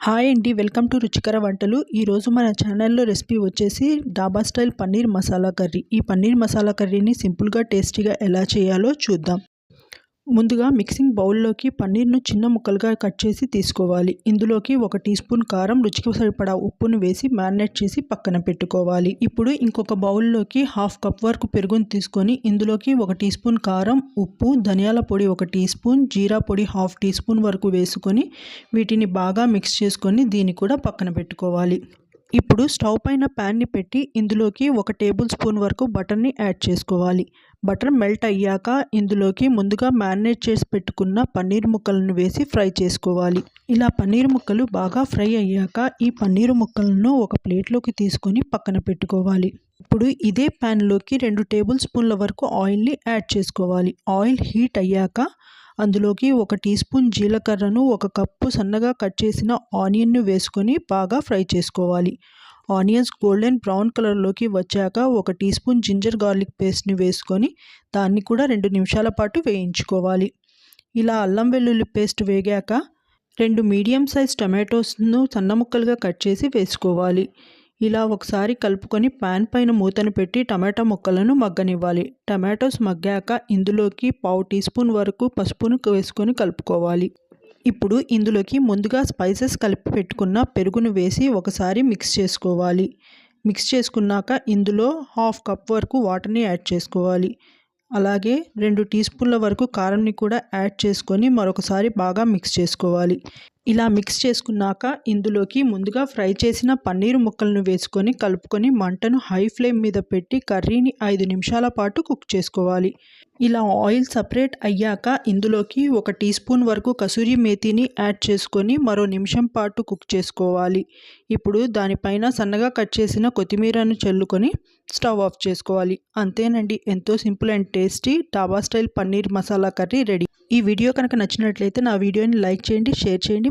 Hi అండి welcome to రుచికర వంటలు. ఈరోజు మన ఛానల్లో రెసిపీ వచ్చేసి డాబా స్టైల్ పన్నీర్ మసాలా కర్రీ. ఈ పన్నీర్ మసాలా కర్రీని సింపుల్గా టేస్టీగా ఎలా చేయాలో చూద్దాం. ముందుగా మిక్సింగ్ బౌల్లోకి పన్నీర్ను చిన్న ముక్కలుగా కట్ చేసి తీసుకోవాలి. ఇందులోకి ఒక టీ స్పూన్ కారం రుచికి సరిపడా ఉప్పును వేసి మ్యారినేట్ చేసి పక్కన పెట్టుకోవాలి. ఇప్పుడు ఇంకొక బౌల్లోకి హాఫ్ కప్ వరకు పెరుగును తీసుకొని ఇందులోకి ఒక టీ స్పూన్ కారం ఉప్పు ధనియాల పొడి ఒక టీ స్పూన్ జీరా పొడి హాఫ్ టీ స్పూన్ వరకు వేసుకొని వీటిని బాగా మిక్స్ చేసుకొని దీన్ని కూడా పక్కన పెట్టుకోవాలి. ఇప్పుడు స్టవ్ పైన ప్యాన్ని పెట్టి ఇందులోకి ఒక టేబుల్ స్పూన్ వరకు బటర్ని యాడ్ చేసుకోవాలి. బటర్ మెల్ట్ అయ్యాక ఇందులోకి ముందుగా మ్యారినేట్ చేసి పెట్టుకున్న పన్నీర్ ముక్కలను వేసి ఫ్రై చేసుకోవాలి. ఇలా పన్నీర్ ముక్కలు బాగా ఫ్రై అయ్యాక ఈ పన్నీర్ ముక్కలను ఒక ప్లేట్లోకి తీసుకొని పక్కన పెట్టుకోవాలి. ఇప్పుడు ఇదే ప్యాన్లోకి రెండు టేబుల్ స్పూన్ల వరకు ఆయిల్ని యాడ్ చేసుకోవాలి. ఆయిల్ హీట్ అయ్యాక అందులోకి ఒక టీ స్పూన్ జీలకర్రను ఒక కప్పు సన్నగా కట్ చేసిన ఆనియన్ను వేసుకొని బాగా ఫ్రై చేసుకోవాలి. ఆనియన్స్ గోల్డెన్ బ్రౌన్ కలర్లోకి వచ్చాక ఒక టీ స్పూన్ జింజర్ గార్లిక్ పేస్ట్ని వేసుకొని దాన్ని కూడా రెండు నిమిషాల పాటు వేయించుకోవాలి. ఇలా అల్లం వెల్లుల్లి పేస్ట్ వేగాక రెండు మీడియం సైజ్ టమాటోస్ను సన్న ముక్కలుగా కట్ చేసి వేసుకోవాలి. ఇలా ఒకసారి కలుపుకొని పాన్ పైన మూతను పెట్టి టమాటా ముక్కలను మగ్గనివ్వాలి. టమాటోస్ మగ్గాక ఇందులోకి పావు టీ స్పూన్ వరకు పసుపును వేసుకొని కలుపుకోవాలి. ఇప్పుడు ఇందులోకి ముందుగా స్పైసెస్ కలిపి పెట్టుకున్న పెరుగును వేసి ఒకసారి మిక్స్ చేసుకోవాలి. మిక్స్ చేసుకున్నాక ఇందులో హాఫ్ కప్ వరకు వాటర్ని యాడ్ చేసుకోవాలి. అలాగే రెండు టీ స్పూన్ల వరకు కారంని కూడా యాడ్ చేసుకొని మరొకసారి బాగా మిక్స్ చేసుకోవాలి. ఇలా మిక్స్ చేసుకున్నాక ఇందులోకి ముందుగా ఫ్రై చేసిన పన్నీర్ ముక్కలను వేసుకొని కలుపుకొని మంటను హై ఫ్లేమ్ మీద పెట్టి కర్రీని ఐదు నిమిషాల పాటు కుక్ చేసుకోవాలి. ఇలా ఆయిల్ సపరేట్ అయ్యాక ఇందులోకి ఒక టీ స్పూన్ వరకు కసూరి మేతిని యాడ్ చేసుకొని మరో నిమిషం పాటు కుక్ చేసుకోవాలి. ఇప్పుడు దానిపైన సన్నగా కట్ చేసిన కొత్తిమీరను చల్లుకొని స్టవ్ ఆఫ్ చేసుకోవాలి. అంతేనండి ఎంతో simple and tasty dhaba style paneer masala curry ready. ఈ వీడియో కనుక నచ్చినట్లయితే నా వీడియోని లైక్ చేయండి షేర్ చేయండి